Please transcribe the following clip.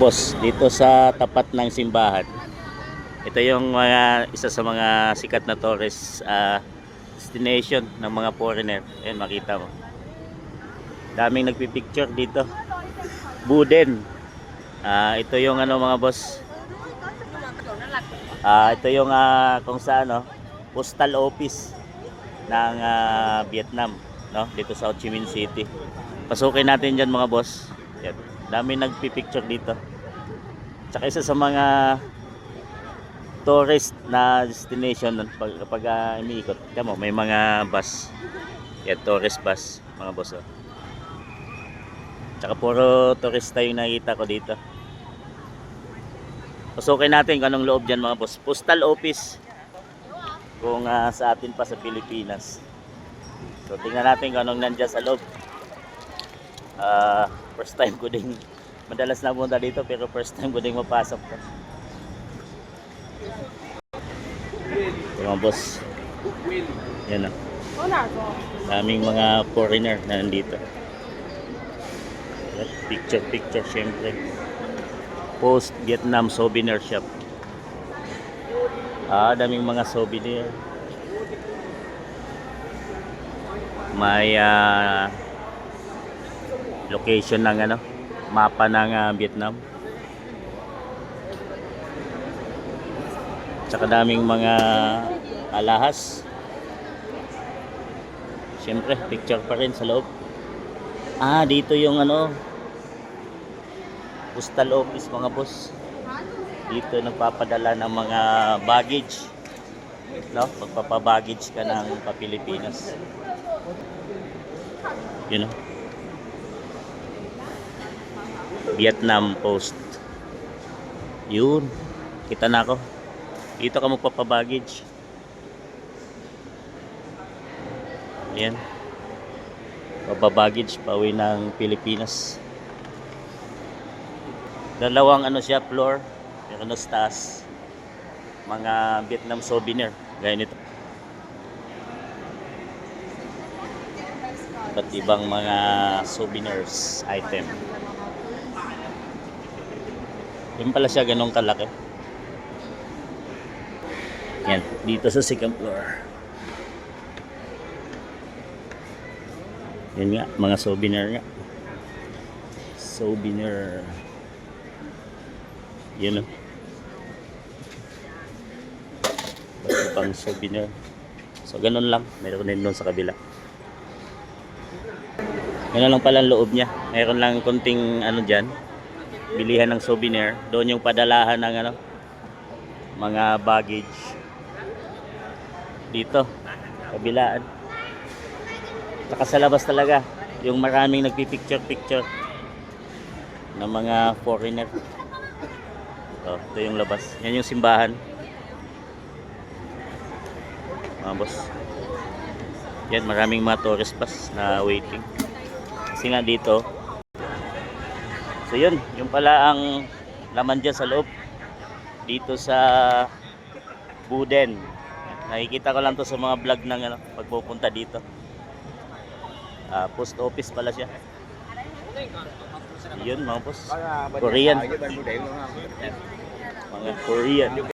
Boss, dito sa tapat ng simbahan. Ito yung mga isa sa mga sikat na tourist ah, destination ng mga foreigner. Ayan, makita mo. Daming nagpipicture dito. Buden. Ah, ito yung ano mga boss. Ah, ito yung ah, kung sa ano, postal office ng ah, Vietnam, no? Dito sa Ho Chi Minh City. Pasukin natin diyan mga boss. Yan. Dami nagpi-picture dito. Tsaka isa sa mga tourist na destination nun pag, kapag uh, umiikot. Tiyan mo, may mga bus. Yan, tourist bus, mga boss. Oh. Tsaka puro turista yung nakita ko dito. Pasukin natin kung anong loob dyan mga boss. Postal office. Kung ah, sa atin pa sa Pilipinas. So tingnan natin kung anong nandyan sa loob. Ah, first time ko din madalas na punta dito pero first time ko din mapasok to. Ito mga boss. Yan o. Daming mga foreigner na nandito. Picture picture syempre. Post Vietnam souvenir shop. Ah, daming mga souvenir. May ah, location ng ano, mapa ng ah, Vietnam. Tsaka daming mga alahas. Siyempre, picture pa rin sa loob. Ah, dito yung ano, postal office mga boss. Dito nagpapadala ng mga baggage. No? Magpapabaggage ka ng pa-Pilipinas. Yun know? Vietnam Post. Yun. Kita na ako. Dito ka magpapabaggage. Ayan. Papabaggage pa uwi ng Pilipinas. Dalawang ano siya, floor. Pero ano taas. Mga Vietnam souvenir. Gaya nito. Iba't ibang mga souvenirs item. Yung pala siya ganun kalaki. Yan, dito sa second floor. Yan nga, mga souvenir nga. Souvenir. Yan o. Ba't pang souvenir. So, ganun lang. Meron din doon sa kabila. Ganun lang pala ang loob niya. Meron lang konting ano dyan. Bilihan ng souvenir. Doon yung padalahan ng ano, mga baggage. Dito. Kabilaan. Saka sa labas talaga. Yung maraming nagpipicture-picture ng mga foreigner. Ito, ito yung labas. Yan yung simbahan. Mga boss. Yan, maraming mga tourist bus na waiting. Kasi nga dito, so yun, yung pala ang laman dyan sa loob. Dito sa Buden. Nakikita ko lang to sa mga vlog ng ano, pagpupunta dito. Ah, post office pala siya. Yun mga boss. Korean. Mga Korean.